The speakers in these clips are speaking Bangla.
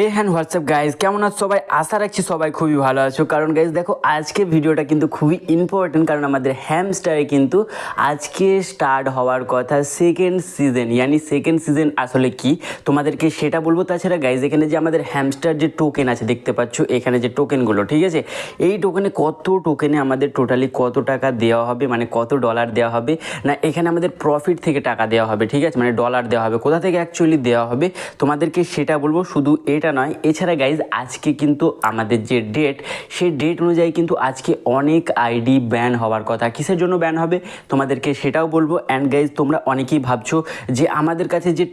এ হ্যান্ড হোয়াটসঅ্যাপ গাইজ কেমন আছো সবাই? আশা রাখছি সবাই খুবই ভালো আছো। কারণ গাইজ দেখো, আজকে ভিডিওটা কিন্তু খুবই ইম্পর্টেন্ট কারণ আমাদের হ্যামস্টারে কিন্তু আজকে স্টার্ট হওয়ার কথা সেকেন্ড সিজন ইয়ানি সেকেন্ড সিজন আসলে কি? তোমাদেরকে সেটা বলব। তাছাড়া গাইজ এখানে যে আমাদের হ্যামস্টার যে টোকেন আছে, দেখতে পাচ্ছ, এখানে যে টোকেনগুলো ঠিক আছে? এই টোকেনে কত টোকেনে আমাদের টোটালি কত টাকা দেওয়া হবে? মানে কত ডলার দেওয়া হবে? না, এখানে আমাদের প্রফিট থেকে টাকা দেওয়া হবে, ঠিক আছে? মানে ডলার দেওয়া হবে। কোথা থেকে অ্যাকচুয়ালি দেওয়া হবে? তোমাদেরকে সেটা বলব। শুধু এটা নয়। এছাড়া গাইজ আজকে কিন্তু আমাদের যে ডেট সেই ডেট অনুযায়ী কিন্তু আজকে অনেক আইডি ব্যান হওয়ার কথা। কিসের জন্য ব্যান হবে? তোমাদেরকে সেটাও বলব। অ্যান্ড গাইজ তোমরা অনেকেই ভাবছ যে আমাদের কাছে যে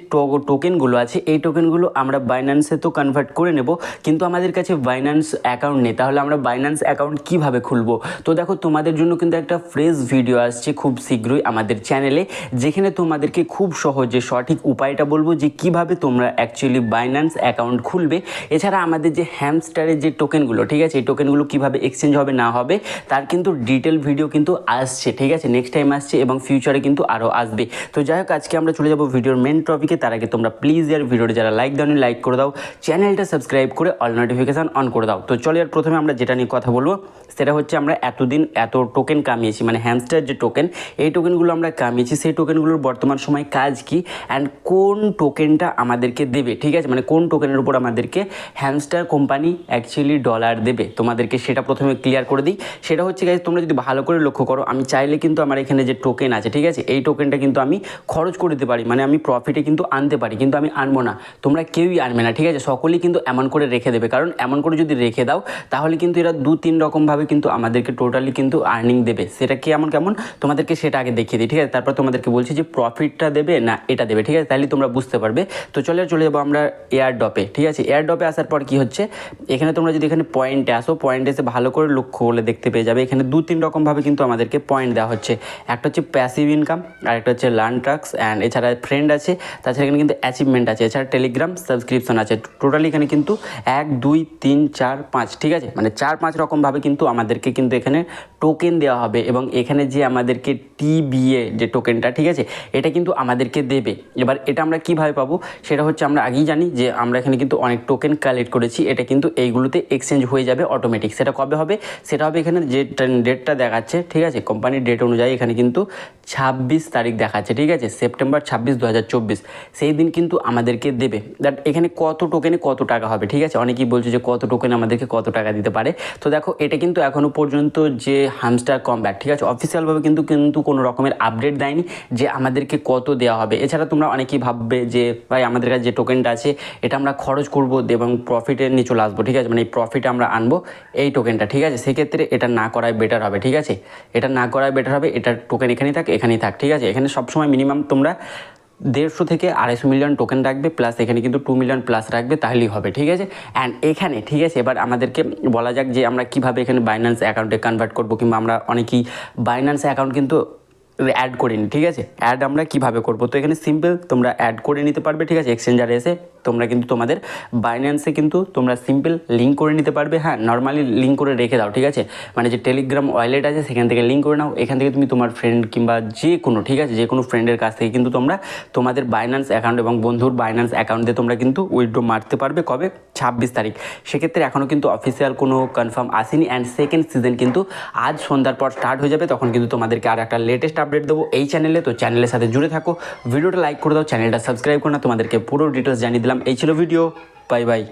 টোকেনগুলো আছে, এই টোকেনগুলো আমরা বাইন্যান্সে তো কনভার্ট করে নেব। কিন্তু আমাদের কাছে বাইন্যান্স অ্যাকাউন্ট নেই। তাহলে আমরা বাইন্যান্স অ্যাকাউন্ট কীভাবে খুলবো? তো দেখো, তোমাদের জন্য কিন্তু একটা ফ্রেশ ভিডিও আসছে খুব শীঘ্রই আমাদের চ্যানেলে যেখানে তোমাদেরকে খুব সহজে সঠিক উপায়টা বলব যে কীভাবে তোমরা অ্যাকচুয়ালি বাইন্যান্স অ্যাকাউন্ট খুলবে। এছাড়া আমাদের যে হ্যামস্টারের যে টোকেনগুলো ঠিক আছে? এই টোকেনগুলো কীভাবে এক্সচেঞ্জ হবে, না হবে, তার কিন্তু ডিটেল ভিডিও কিন্তু আসছে, ঠিক আছে? নেক্সট টাইম আসছে এবং ফিউচারে কিন্তু আরও আসবে। তো যাই হোক, আজকে আমরা চলে যাব ভিডিওর মেন টপিকে তার আগে তোমরা প্লিজ ইয়ার ভিডিওটা যারা লাইক দাওনি লাইক করে দাও। চ্যানেলটা সাবস্ক্রাইব করে অল নোটিফিকেশান অন করে দাও। তো চলো আর প্রথমে আমরা যেটা নিয়ে কথা বলব, সেটা হচ্ছে আমরা এতদিন এত টোকেন কামিয়েছি মানে হ্যামস্টার যে টোকেন এই টোকেনগুলো আমরা কামিয়েছি। সেই টোকেনগুলোর বর্তমান সময় কাজ কি? অ্যান্ড কোন টোকেনটা আমাদেরকে দেবে, ঠিক আছে? মানে কোন টোকেনের উপর আমাদেরকে হ্যামস্টার কোম্পানি অ্যাকচুয়ালি ডলার দেবে। তোমাদেরকে সেটা প্রথমে ক্লিয়ার করে দিই। সেটা হচ্ছে গাইজ তোমরা যদি ভালো করে লক্ষ্য করো, আমি চাইলে কিন্তু আমার এখানে যে টোকেন আছে, ঠিক আছে? এই টোকেনটা কিন্তু আমি খরচ করে দিতে পারি। মানে আমি প্রফিটে কিন্তু আনতে পারি, কিন্তু আমি আনব না। তোমরা কেউই আনবে না, ঠিক আছে? সকলেই কিন্তু এমন করে রেখে দেবে। কারণ এমন করে যদি রেখে দাও, তাহলে কিন্তু এরা দু তিন রকমভাবে কিন্তু আমাদেরকে টোটালি কিন্তু আর্নিং দেবে। সেটা কি এমন কেমন? তোমাদেরকে সেটা আগে দেখিয়ে দিই, ঠিক আছে? তারপর তোমাদেরকে বলছি যে প্রফিটটা দেবে না এটা দেবে, ঠিক আছে? তাহলে তোমরা বুঝতে পারবে। তো চলে চলে যাব আমরা এয়ার ডপে ঠিক আছে? এয়ার ডপে আসার পর কি হচ্ছে? এখানে তোমরা যদি এখানে পয়েন্টে আসো পয়েন্টে এসে ভালো করে লক্ষ্য করলে দেখতে পেয়ে যাবে। এখানে দু তিন রকমভাবে কিন্তু আমাদেরকে পয়েন্ট দেওয়া হচ্ছে। একটা হচ্ছে প্যাসিভ ইনকাম আর একটা হচ্ছে লার্ন ট্রাক্স অ্যান্ড এছাড়া ফ্রেন্ড আছে। তাছাড়া এখানে কিন্তু অ্যাচিভমেন্ট আছে। এছাড়া টেলিগ্রাম সাবস্ক্রিপশন আছে। টোটালি এখানে কিন্তু এক, দুই, তিন, চার, পাঁচ, ঠিক আছে? মানে চার, পাঁচ রকমভাবে কিন্তু আমাদেরকে কিন্তু এখানে টোকেন দেওয়া হবে এবং এখানে যে আমাদেরকে টিবিএ যে টোকেনটা ঠিক আছে? এটা কিন্তু আমাদেরকে দেবে। এবার এটা আমরা কীভাবে পাবো? সেটা হচ্ছে আমরা আগেই জানি যে আমরা এখানে কিন্তু অনেক টোকেন কালেক্ট করেছি, এটা কিন্তু এইগুলোতে এক্সচেঞ্জ হয়ে যাবে অটোমেটিক সেটা কবে হবে? সেটা হবে এখানে যে ডেটটা দেখাচ্ছে, ঠিক আছে? কোম্পানির ডেট অনুযায়ী এখানে কিন্তু ছাব্বিশ তারিখ দেখাচ্ছে, ঠিক আছে? সেপ্টেম্বর ছাব্বিশ দু হাজার চব্বিশ। সেই দিন কিন্তু আমাদেরকে দেবে। দ্যাট এখানে কত টোকেনে কত টাকা হবে, ঠিক আছে? অনেকেই বলছে যে কত টোকেন আমাদেরকে কত টাকা দিতে পারে। তো দেখো, এটা কিন্তু এখনও পর্যন্ত যে হামস্টার কমব্যাক ঠিক আছে? অফিসিয়ালভাবে কিন্তু কিন্তু কোনো রকমের আপডেট দেয়নি যে আমাদেরকে কত দেওয়া হবে। এছাড়া তোমরা অনেকেই ভাববে যে, ভাই, আমাদের কাছে যে টোকেনটা আছে, এটা আমরা খরচ করব এবং প্রফিটের নিয়ে চলে আসব, ঠিক আছে? মানে এই প্রফিট আমরা আনব এই টোকেনটা ঠিক আছে? সেক্ষেত্রে এটা না করাই বেটার হবে, ঠিক আছে? এটা না করাই বেটার হবে এটার টোকেন এখানেই থাক। এখানেই থাক, ঠিক আছে? এখানে সবসময় মিনিমাম তোমরা দেড়শো থেকে আড়াইশো মিলিয়ন টোকেন রাখবে প্লাস এখানে কিন্তু টু মিলিয়ন প্লাস রাখবে, তাহলেই হবে, ঠিক আছে? অ্যান্ড এখানে, ঠিক আছে? এবার আমাদেরকে বলা যাক যে আমরা কীভাবে এখানে বাইন্যান্স অ্যাকাউন্টে কনভার্ট করব, কিংবা আমরা অনেকেই বাইন্যান্স অ্যাকাউন্ট কিন্তু অ্যাড করে নিই ঠিক আছে? অ্যাড আমরা কীভাবে করব? তো এখানে সিম্পল তোমরা অ্যাড করে নিতে পারবে, ঠিক আছে? এক্সচেঞ্জারে এসে তোমরা কিন্তু তোমাদের বাইন্যান্সে কিন্তু তোমরা সিম্পল লিঙ্ক করে নিতে পারবে। হ্যাঁ নর্মালি লিঙ্ক করে রেখে দাও, ঠিক আছে? মানে যে টেলিগ্রাম ওয়ালেট আছে, সেখান থেকে লিঙ্ক করে নাও। এখান থেকে তুমি তোমার ফ্রেন্ড কিংবা যে কোনো, ঠিক আছে? যে কোনো ফ্রেন্ডের কাছ থেকে কিন্তু তোমরা তোমাদের বাইন্যান্স অ্যাকাউন্ট এবং বন্ধুর বাইন্যান্স অ্যাকাউন্ট তোমরা কিন্তু উইথড্র মারতে পারবে। কবে? ছাব্বিশ তারিখ। সেক্ষেত্রে এখনও কিন্তু অফিসিয়াল কোনো কনফার্ম আসেনি অ্যান্ড সেকেন্ড সিজন কিন্তু আজ সন্ধ্যার পর স্টার্ট হয়ে যাবে। তখন কিন্তু তোমাদেরকে আর একটা লেটেস্ট আপডেট দেবো এই চ্যানেলে তো চ্যানেলের সাথে জুড়ে থাকো। ভিডিওটা লাইক করে দাও চ্যানেলটা সাবস্ক্রাইব করে না। তোমাদেরকে পুরো ডিটেলস জানিয়ে দিলাম। এই ছিল ভিডিও বাই বাই